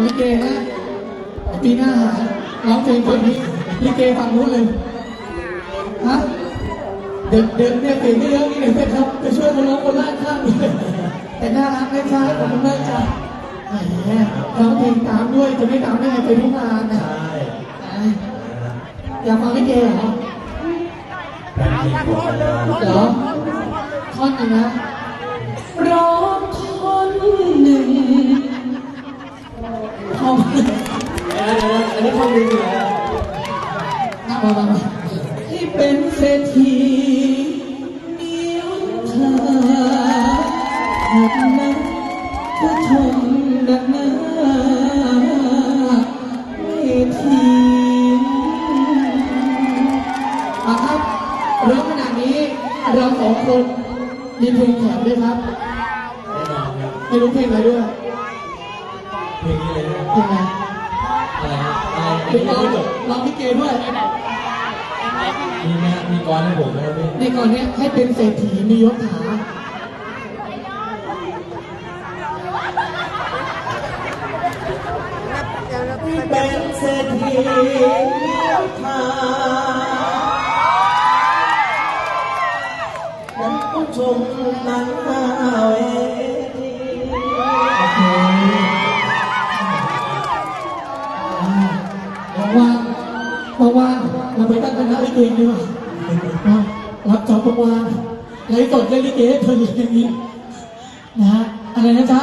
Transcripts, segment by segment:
ลิเกนะปีหน้าหาร้องเพลงเพลงนี้ลิเกฝั่งนู้นเลยฮะเด็กเด็กเนี่ยเพลงไม่เยอะนี่เด็กเป็นครับไปช่วยเขาร้องคนล่างข้างด้วยแต่น่ารักนะจ๊ะขอบคุณมากจ้ะแหมร้องเพลงตามด้วยจะไม่ตามได้ไงไปทุกงานนะใช่อยากฟังลิเกเหรอแฟนเพลงผมนะเหรอท่อนหนึ่งนะ ออันนี้ความรู้อยู่แล้วนั่งมามามาที่เป็นเศรษฐีเดียวเธอหักนักก็ชมดักหน้าไม่ทิ้งมาครับร้องขนาดนี้เราสองคนมีเพลงแถมด้วยครับแน่นอนครับไม่รู้เพลงอะไรด้วย เพลงนี้เลยนะเพลงอะไร อะไรนะอะไรเพลเพลงงร้องไม่จบร้องลิเกด้วย มีไหมฮะมีกรให้ผมไหมครับพี่ในก่อนเนี้ยให้เป็นเศรษฐีมียศถาเป็นเศรษฐีทาผมผู้ชมหนังหน้ ว่างๆว่างๆเราไปตั้งคณะลิเกดีกว่าเนาะรับจอบว่างๆไลฟ์สดเล่นลิเกให้เพลินเลยอย่างนี้นะฮะอะไรนะจ๊ะ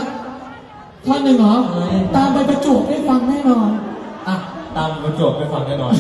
ท่อนหนึ่งเหรอ ตามไปประจวบได้ฟังแน่นอน อะ ตามประจวบไปฟังกันหน่อย